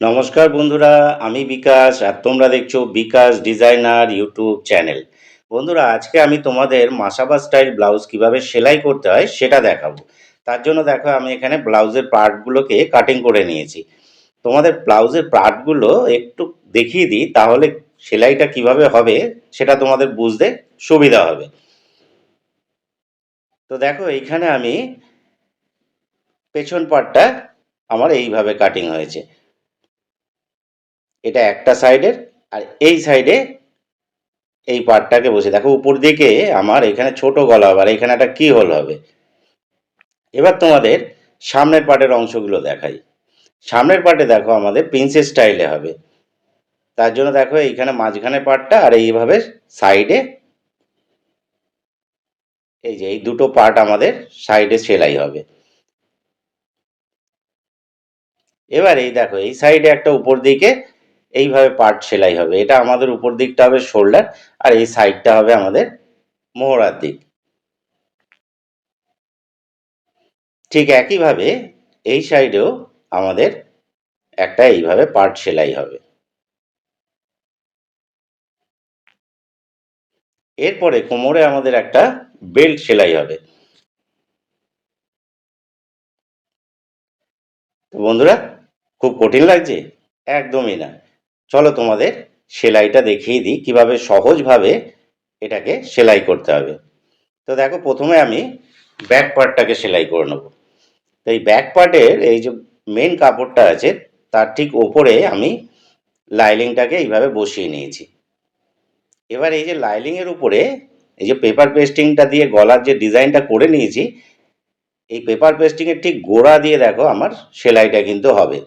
নমস্কার বন্ধুরা, আমি বিকাশ আর তোমরা দেখছ বিকাশ ডিজাইনার ইউটিউব চ্যানেল। বন্ধুরা, আজকে আমি তোমাদের মাসাবা স্টাইল ব্লাউজ কীভাবে সেলাই করতে হয় সেটা দেখাবো। তার জন্য দেখো, আমি এখানে ব্লাউজের পার্টগুলোকে কাটিং করে নিয়েছি। তোমাদের ব্লাউজের পার্টগুলো একটু দেখিয়ে দিই, তাহলে সেলাইটা কীভাবে হবে সেটা তোমাদের বুঝতে সুবিধা হবে। তো দেখো, এইখানে আমি পেছন পার্টটা আমার এইভাবে কাটিং হয়েছে। এটা একটা সাইডের আর এই সাইডে এই পার্টটাকে বসে দেখো উপর দিকে আমার এখানে ছোট গলা হবে আর এখানে একটা কি হোল হবে। এবার তোমাদের সামনের পার্টের অংশগুলো দেখাই। সামনের পার্টে দেখো আমাদের প্রিন্সেস স্টাইলে হবে। তার জন্য দেখো এইখানে মাঝখানে পার্টটা আর এইভাবে সাইডে এই যে এই দুটো পার্ট আমাদের সাইডে সেলাই হবে। এবার এই দেখো এই সাইডে একটা উপর দিকে এইভাবে পার্ট সেলাই হবে। এটা আমাদের উপর দিকটা হবে শোল্ডার আর এই সাইডটা হবে আমাদের মোহরার দিক। ঠিক একইভাবে এই সাইডেও আমাদের একটা এইভাবে পার্ট সেলাই হবে। এরপরে কোমরে আমাদের একটা বেল্ট সেলাই হবে। বন্ধুরা, খুব কঠিন লাগছে? একদমই না। চলো তোমাদের সেলাইটা দেখিয়ে দিই, কীভাবে সহজভাবে এটাকে সেলাই করতে হবে। তো দেখো, প্রথমে আমি ব্যাক পার্টটাকে সেলাই করে নেব। তো এই ব্যাক পার্টের এই যে মেন কাপড়টা আছে, তার ঠিক ওপরে আমি লাইলিংটাকে এইভাবে বসিয়ে নিয়েছি। এবার এই যে লাইলিংয়ের উপরে এই যে পেপার পেস্টিংটা দিয়ে গলার যে ডিজাইনটা করে নিয়েছি, এই পেপার পেস্টিংয়ের ঠিক গোড়া দিয়ে দেখো আমার সেলাইটা কিন্তু হবে।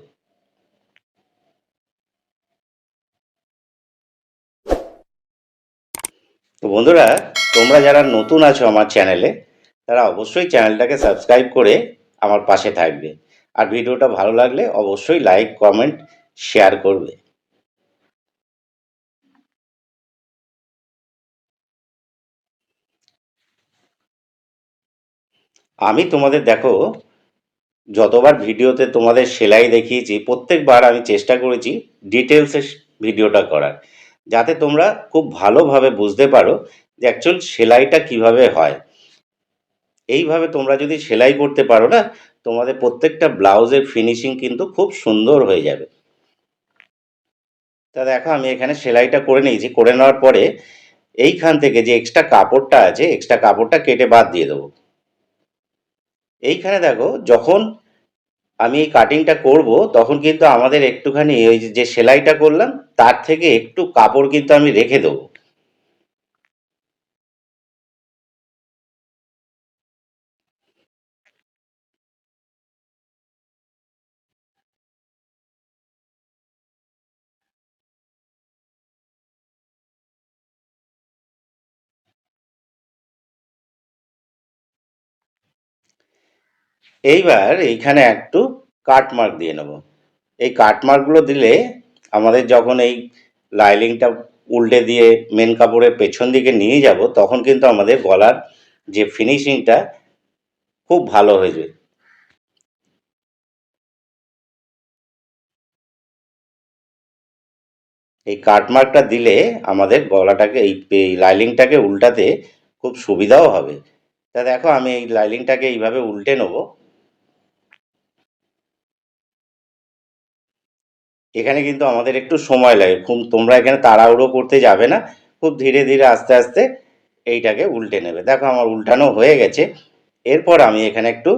তো বন্ধুরা, তোমরা যারা নতুন আছো আমার চ্যানেলে, তারা অবশ্যই চ্যানেলটাকে সাবস্ক্রাইব করে আমার পাশে থাকবে। আর ভিডিওটা ভালো লাগলে অবশ্যই লাইক, কমেন্ট, শেয়ার করবে। আমি তোমাদের দেখো, যতবার ভিডিওতে তোমাদের সেলাই দেখিয়েছি, প্রত্যেকবার আমি চেষ্টা করেছি ডিটেলসে ভিডিওটা করার। যাতে তোমরা খুব ভালোভাবে বুঝতে পারো যে অ্যাকচুয়াল সেলাইটা কীভাবে হয়। এইভাবে তোমরা যদি সেলাই করতে পারো না, তোমাদের প্রত্যেকটা ব্লাউজের ফিনিশিং কিন্তু খুব সুন্দর হয়ে যাবে। তা দেখো, আমি এখানে সেলাইটা করে নিয়েছি। করে নেওয়ার পরে এইখান থেকে যে এক্সট্রা কাপড়টা আছে এক্সট্রা কাপড়টা কেটে বাদ দিয়ে দেবো। এইখানে দেখো, যখন আমি এই কাটিংটা করব, তখন কিন্তু আমাদের একটুখানি ওই যে সেলাইটা করলাম, তার থেকে একটু কাপড় কিন্তু আমি রেখে দেবো। এইবার এইখানে একটু কাট মার্ক দিয়ে নেব। এই কাট মার্কগুলো দিলে আমাদের যখন এই লাইলিংটা উল্টে দিয়ে মেন কাপড়ের পেছন দিকে নিয়ে যাব, তখন কিন্তু আমাদের গলার যে ফিনিশিংটা খুব ভালো হয়ে যাবে। এই কাটমার্কটা দিলে আমাদের গলাটাকে, এই লাইলিংটাকে উল্টাতে খুব সুবিধাও হবে। তা দেখো, আমি এই লাইলিংটাকে এইভাবে উল্টে নেব। এখানে কিন্তু আমাদের একটু সময় লাগে। খুব তোমরা এখানে তাড়াহুড়ো করতে যাবে না। খুব ধীরে ধীরে আস্তে আস্তে এইটাকে উল্টে নেবে। দেখো আমার উল্টানো হয়ে গেছে। এরপর আমি এখানে একটু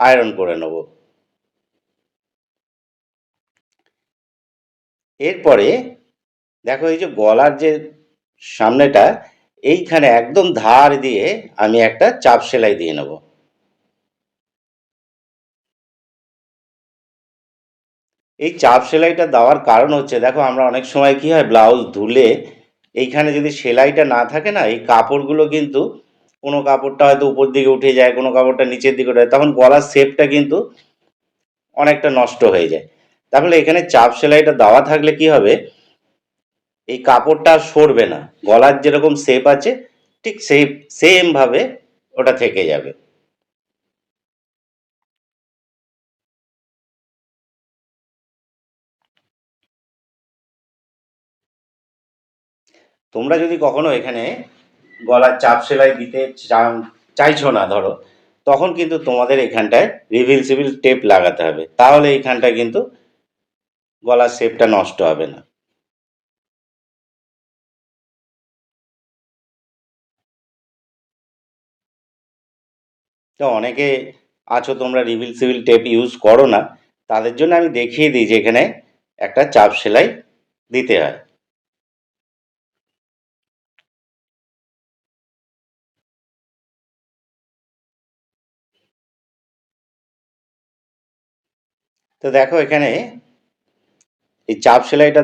আয়রন করে নেব। এরপরে দেখো এই যে গলার যে সামনেটা, এইখানে একদম ধার দিয়ে আমি একটা চাপ সেলাই দিয়ে নেব। এই চাপ সেলাইটা দেওয়ার কারণ হচ্ছে, দেখো আমরা অনেক সময় কি হয় ব্লাউজ ধুলে এইখানে যদি সেলাইটা না থাকে না, এই কাপড়গুলো কিন্তু কোনো কাপড়টা হয়তো উপর দিকে উঠে যায়, কোনো কাপড়টা নিচের দিকে উঠে যায়, তখন গলার শেপটা কিন্তু অনেকটা নষ্ট হয়ে যায়। তাহলে এখানে চাপ সেলাইটা দেওয়া থাকলে কি হবে? এই কাপড়টা সরবে না, গলার যেরকম শেপ আছে, ঠিক সেই সেমভাবে ওটা থেকে যাবে। তোমরা যদি কখনো এখানে গলার চাপ সেলাই দিতে চাইছো না, ধরো, তখন কিন্তু তোমাদের এখানটায় রিভিল সিভিল টেপ লাগাতে হবে। তাহলে এইখানটায় কিন্তু গলার শেপটা নষ্ট হবে না। তো অনেকে আছো, তোমরা রিভিল সিভিল টেপ ইউজ করো না, তাদের জন্য আমি দেখিয়ে দিই যে এখানে একটা চাপ সেলাই দিতে হয়। তো দেখো এখানে এই চাপ সেলাইটা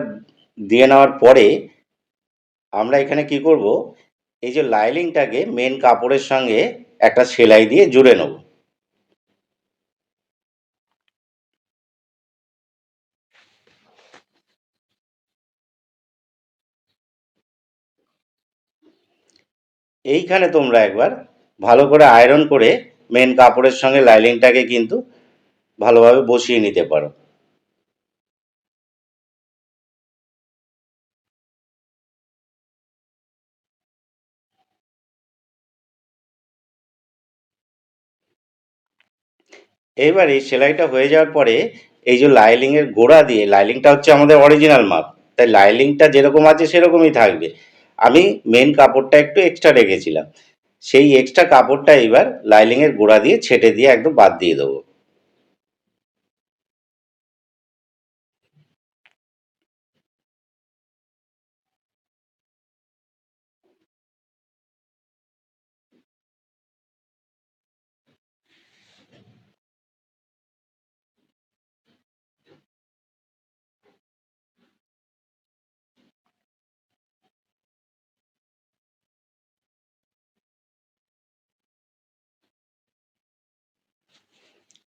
দিয়ে নেওয়ার পরে আমরা এখানে কি করব? এই যে লাইলিংটাকে মেন কাপড়ের সঙ্গে একটা সেলাই দিয়ে জুড়ে নেব। এইখানে তোমরা একবার ভালো করে আয়রন করে মেন কাপড়ের সঙ্গে লাইলিংটাকে কিন্তু ভালোভাবে বসিয়ে নিতে পারো। এবার এই সেলাইটা হয়ে যাওয়ার পরে এই যে লাইলিংয়ের গোড়া দিয়ে, লাইলিংটা হচ্ছে আমাদের অরিজিনাল মাপ। তাই লাইলিংটা যেরকম আছে সেরকমই থাকবে। আমি মেন কাপড়টা একটু এক্সট্রা রেখেছিলাম। সেই এক্সট্রা কাপড়টা এবার লাইলিংয়ের গোড়া দিয়ে ছেটে দিয়ে একদম বাদ দিয়ে দেবো।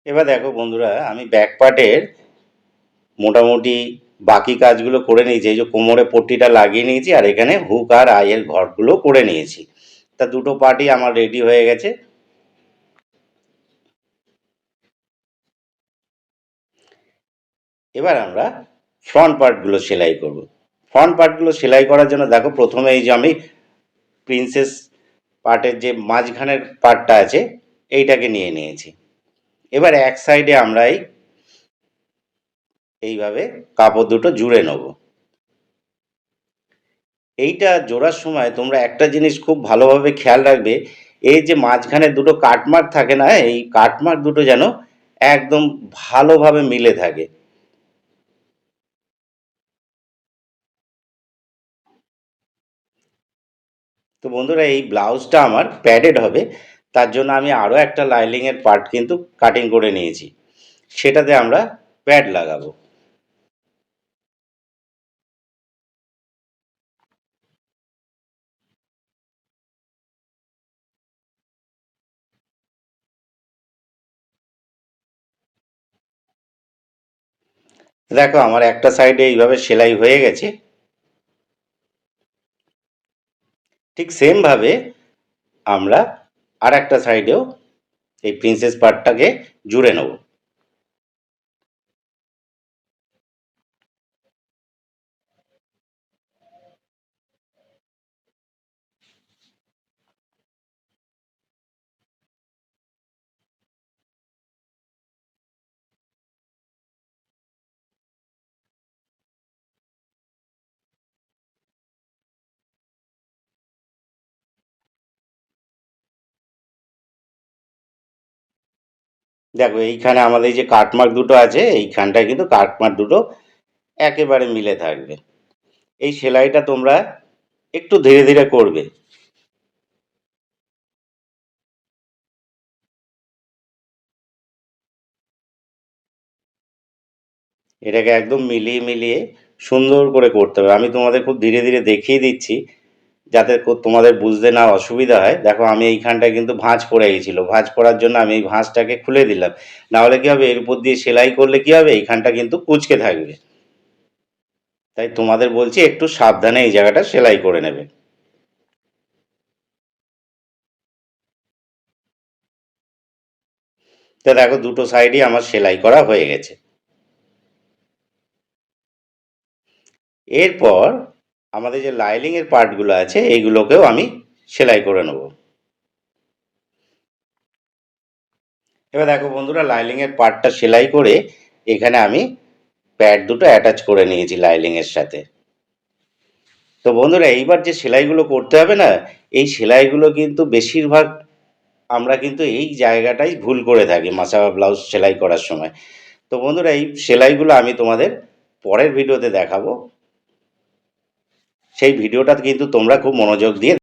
এবার দেখো বন্ধুরা, আমি ব্যাক পার্টের মোটামুটি বাকি কাজগুলো করে নিয়েছি। এই যে কোমরে পট্টিটা লাগিয়ে নিয়েছি আর এখানে হুক আর আয়ের ঘরগুলো করে নিয়েছি। তা দুটো পার্টই আমার রেডি হয়ে গেছে। এবার আমরা ফ্রন্ট পার্টগুলো সেলাই করব। ফ্রন্ট পার্টগুলো সেলাই করার জন্য দেখো প্রথমে এই যে আমি প্রিন্সেস পার্টের যে মাঝখানের পার্টটা আছে, এইটাকে নিয়ে নিয়েছি। এবার এক সাইডে আমরা এই এইভাবে কাপড় দুটো জুড়ে নেব। এইটা জোড়ার সময় তোমরা একটা জিনিস খুব ভালোভাবে খেয়াল রাখবে, এই যে মাঝখানে দুটো কাটমার্ক থাকে না, এই কাটমার্ক দুটো যেন একদম ভালোভাবে মিলে থাকে। তো বন্ধুরা, এই ব্লাউজটা আমার প্যাডেড হবে। তার জন্য আমি আরও একটা লাইলিংয়ের পার্ট কিন্তু কাটিং করে নিয়েছি। সেটাতে আমরা প্যাড লাগাবো। দেখো, আমার একটা সাইডে এইভাবে সেলাই হয়ে গেছে। ঠিক সেমভাবে আমরা আর একটা সাইডেও এই প্রিন্সেস পার্টটাকে জুড়ে নেব। দেখো, এইখানে আমাদের যে কাটমার্ক দুটো আছে, এইখানটায় কিন্তু কাটমার্ক দুটো একেবারে মিলে থাকবে। এই সেলাইটা তোমরা একটু ধীরে ধীরে করবে। এটাকে একদম মিলিয়ে মিলিয়ে সুন্দর করে করতে হবে। আমি তোমাদের খুব ধীরে ধীরে দেখিয়ে দিচ্ছি। যাতে তোমাদের বুঝতে না অসুবিধা হয়। দেখো, আমি এইখানটায় কিন্তু ভাঁজ পড়ে গেছিল। ভাঁজ পড়ার জন্য আমি এই ভাঁজটাকে খুলে দিলাম। না হলে কি হবে? এর উপর দিয়ে সেলাই করলে কি হবে? এইখানটা কিন্তু কুচকে থাকবে। তাই তোমাদের বলছি, একটু সাবধানে এই জায়গাটা সেলাই করে নেবে। তো দেখো, দুটো সাইডই আমার সেলাই করা হয়ে গেছে। এরপর আমাদের যে লাইলিংয়ের পার্টগুলো আছে এইগুলোকেও আমি সেলাই করে নেব। এবার দেখো বন্ধুরা লাইলিংয়ের পার্টটা সেলাই করে এখানে আমি প্যাড দুটো অ্যাটাচ করে নিয়েছি লাইলিংয়ের সাথে। তো বন্ধুরা, এইবার যে সেলাইগুলো করতে হবে না, এই সেলাইগুলো কিন্তু বেশিরভাগ আমরা কিন্তু এই জায়গাটাই ভুল করে থাকি মাসাবা ব্লাউজ সেলাই করার সময়। তো বন্ধুরা, এই সেলাইগুলো আমি তোমাদের পরের ভিডিওতে দেখাবো। সেই ভিডিওটা কিন্তু তোমরা খুব মনোযোগ দিয়ে